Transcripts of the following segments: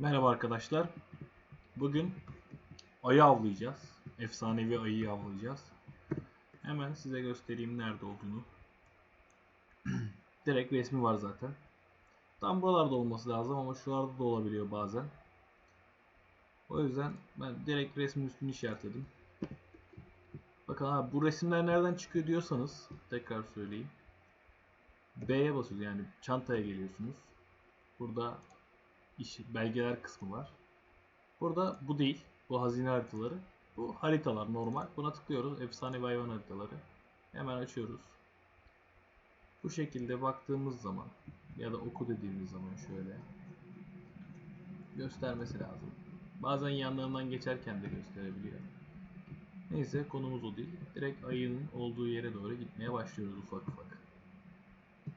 Merhaba arkadaşlar. Bugün ayı avlayacağız. Efsanevi ayıyı avlayacağız. Hemen size göstereyim nerede olduğunu. Direkt resmi var zaten. Tam buralarda olması lazım ama şuralarda da olabiliyor bazen. O yüzden ben direkt resmin üstünü işaretledim. Bakın abi bu resimler nereden çıkıyor diyorsanız tekrar söyleyeyim. B'ye basıyorsunuz yani çantaya geliyorsunuz. Burada iş, belgeler kısmı var. Burada bu değil. Bu hazine haritaları. Bu haritalar normal. Buna tıklıyoruz. Efsane ve hayvan haritaları. Hemen açıyoruz. Bu şekilde baktığımız zaman ya da oku dediğimiz zaman şöyle göstermesi lazım. Bazen yanlarından geçerken de gösterebiliyor. Neyse konumuz o değil. Direkt ayının olduğu yere doğru gitmeye başlıyoruz ufak ufak.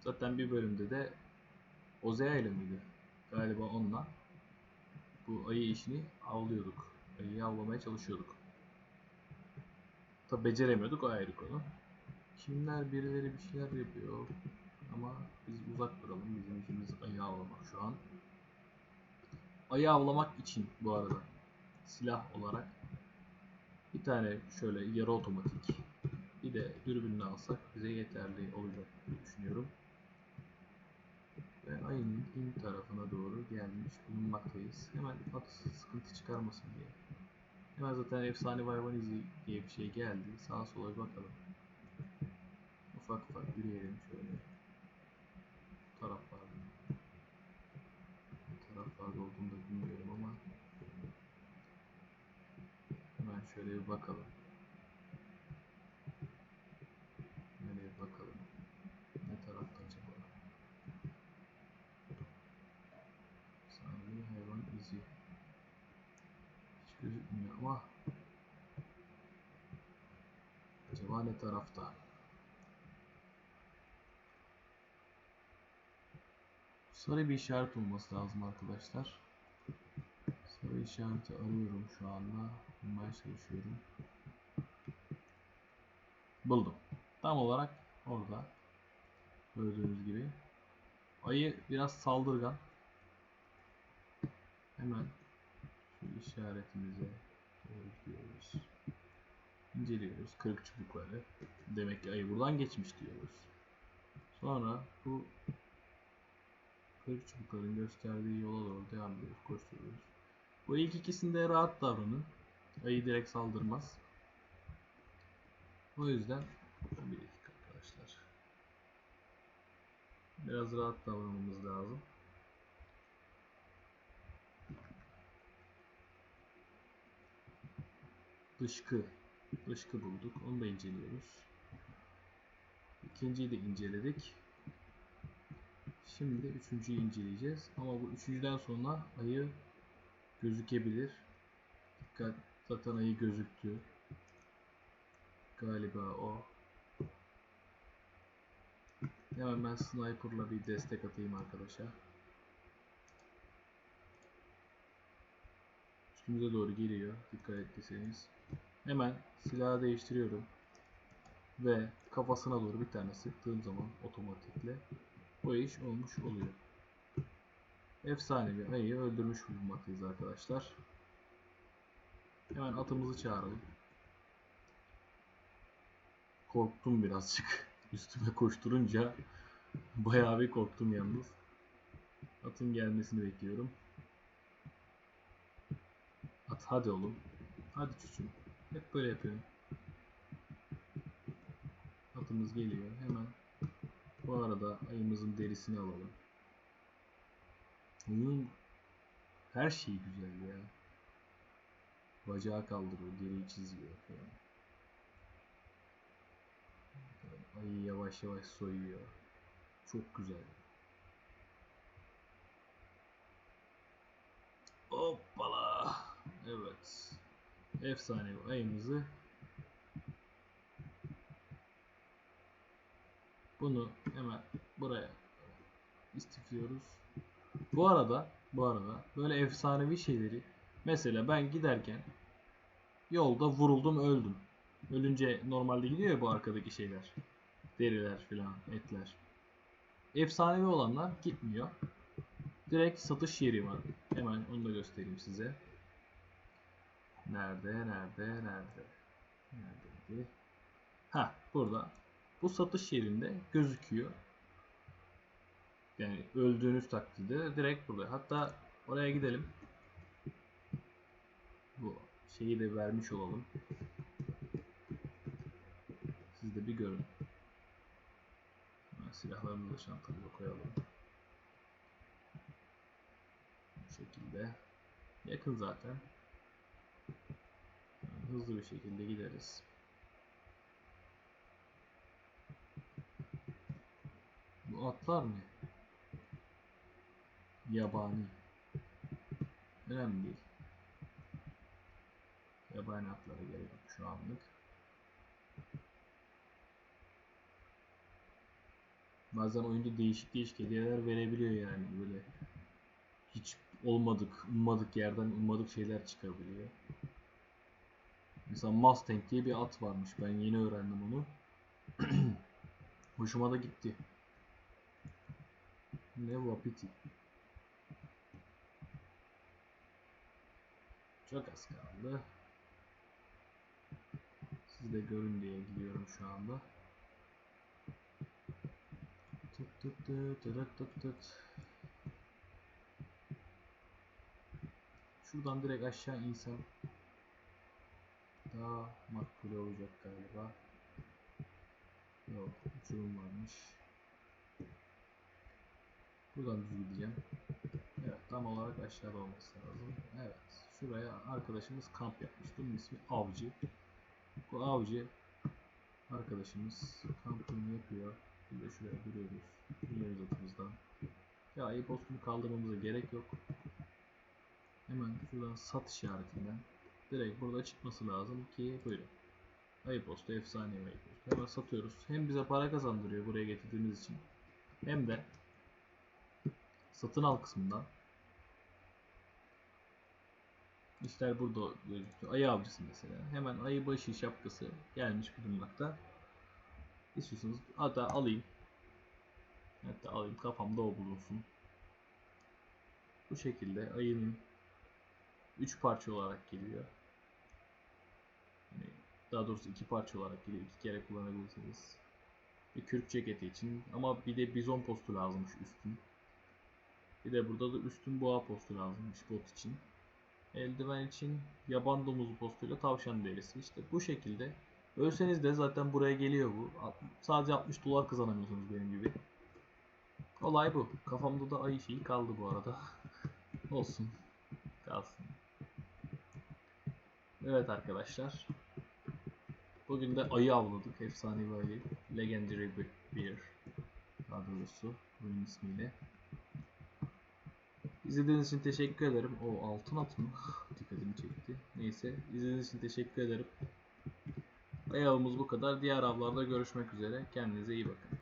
Zaten bir bölümde de Ozea ile miydi? Galiba onunla bu ayı işini avlıyorduk. Ayıyı avlamaya çalışıyorduk. Tabi beceremiyorduk o ayrı konu. Kimler birileri bir şeyler yapıyor. Ama biz uzak duralım. Bizim işimiz ayı avlamak şu an. Ayı avlamak için bu arada silah olarak bir tane şöyle yarı otomatik bir de dürbününü alsak bize yeterli olacak diye düşünüyorum ve ayının in tarafına doğru gelmiş bulunmaktayız. Hemen at sıkıntı çıkarmasın diye. Hemen zaten efsane hayvan izi diye bir şey geldi. Sağa sola bir bakalım. Ufak ufak yürüyelim şöyle. Bu taraflarda. Bu taraflarda olduğunu da bilmiyorum ama hemen şöyle bir bakalım. Nereye bakalım. Ne tarafta acaba? Saniye hayvan izi. Hiç gözükmüyor ama ne tarafta? Sarı bir işaret olması lazım arkadaşlar. Sarı işareti arıyorum şu anda. Bulmaya çalışıyorum. Buldum. Tam olarak orada. Gördüğünüz gibi. Ayı biraz saldırgan. Hemen şu işaretimize doğru gidiyoruz. İnceliyoruz kırık çubukları. Demek ki ayı buradan geçmiş diyoruz. Sonra bu kırık çubukların gösterdiği yola doğru devam ediyoruz, koşturuyoruz. Bu ilk ikisinde rahat davranın. Ayı direkt saldırmaz. O yüzden bir dakika arkadaşlar. Biraz rahat davranmamız lazım. Dışkı. Dışkı bulduk. Onu da inceliyoruz. İkinciyi de inceledik. Şimdi üçüncüyü inceleyeceğiz. Ama bu üçüncüden sonra ayı gözükebilir. Dikkat. Zaten ayı gözüktü. Galiba o. Hemen ben sniper'la bir destek atayım arkadaşa. Üstümüze doğru geliyor. Dikkat ettiyseniz. Hemen silahı değiştiriyorum. Ve kafasına doğru bir tane sıktığım zaman otomatikle o iş olmuş oluyor. Efsane bir ayıyı öldürmüş bulunmaktayız arkadaşlar. Hemen atımızı çağıralım. Korktum birazcık. Üstüme koşturunca bayağı bir korktum yalnız. Atın gelmesini bekliyorum. At hadi oğlum. Hadi çocuğum. Hep böyle yapıyorum. Atımız geliyor. Hemen bu arada ayımızın derisini alalım. Ayının her şeyi güzel ya. Bacağı kaldırıyor, deriyi çiziyor falan. Ayı yavaş yavaş soyuyor. Çok güzel. Hoppala. Evet. Efsane bir ayımızı bunu hemen buraya istifliyoruz. Bu arada bu arada böyle efsanevi şeyleri mesela ben giderken yolda vuruldum öldüm. Ölünce normalde gidiyor ya bu arkadaki şeyler. Deriler filan, etler. Efsanevi olanlar gitmiyor. direkt satış yeri var. Hemen onu da göstereyim size. Nerede, nerede, nerede? Neredeydi? Ha, burada. Bu satış yerinde gözüküyor. Yani öldüğünüz takdirde direkt burada. Hatta oraya gidelim. Bu şeyi de vermiş olalım. Siz de bir görün. Silahlarımızı da çantamıza koyalım. Bu şekilde. Yakın zaten. Hızlı bir şekilde gideriz. Bu atlar ne? Yabani. Önemli değil. Yabani atlara gerek yok şu anlık. Bazen oyunda değişik değişik hediyeler verebiliyor yani böyle hiç olmadık, ummadık yerden ummadık şeyler çıkabiliyor. Mesela Mustang diye bir at varmış. Ben yeni öğrendim onu. Hoşuma da gitti. Ne Wapiti. Çok az kaldı. Siz de görün diye gidiyorum şu anda. Tıt tıt tıt tırıt tıt tıt. Şuradan direkt aşağı insem daha makbul olacak galiba. Yok, uçurum varmış. Buradan düz gideceğim. Evet, tam olarak aşağıda olması lazım. Evet, şuraya arkadaşımız kamp yapmış. Bunun ismi Avcı. Bu Avcı arkadaşımız kampını yapıyor. Biz de şuraya duruyoruz. Dinliyoruz atımızdan. Ya ayı postunu kaldırmamıza gerek yok. Hemen şuradan sat işaretinden direkt burada çıkması lazım ki buyurun. Ayı postu efsane ayı postu. Hemen satıyoruz. Hem bize para kazandırıyor buraya getirdiğimiz için. Hem de satın al kısmından İşler burada gözüküyor. Ayı avcısı mesela. Hemen ayı başı şapkası gelmiş bulunmakta. İstiyorsanız hatta alayım. Hatta alayım kafamda o bulunsun. Bu şekilde ayının 3 parça olarak geliyor. Daha doğrusu iki parça olarak geliyor. iki kere kullanabilirsiniz. Bir kürk ceketi için ama bir de bizon postu lazımmış üstün. Bir de burada da üstün boğa postu lazımmış bot için. Eldiven için yaban domuzu postuyla tavşan derisi. İşte bu şekilde. Ölseniz de zaten buraya geliyor bu. Sadece 60 dolar kazanamıyorsunuz benim gibi. Olay bu. Kafamda da ayı şeyi kaldı bu arada. Olsun. Kalsın. Evet arkadaşlar. Bugün de ayı avladık. Efsanevi ayı. Legendary Bear. Daha doğrusu oyun ismiyle. İzlediğiniz için teşekkür ederim. O altın at mı? Dikkatimi çekti. Neyse. izlediğiniz için teşekkür ederim. Ayağımız bu kadar. Diğer avlarda görüşmek üzere. Kendinize iyi bakın.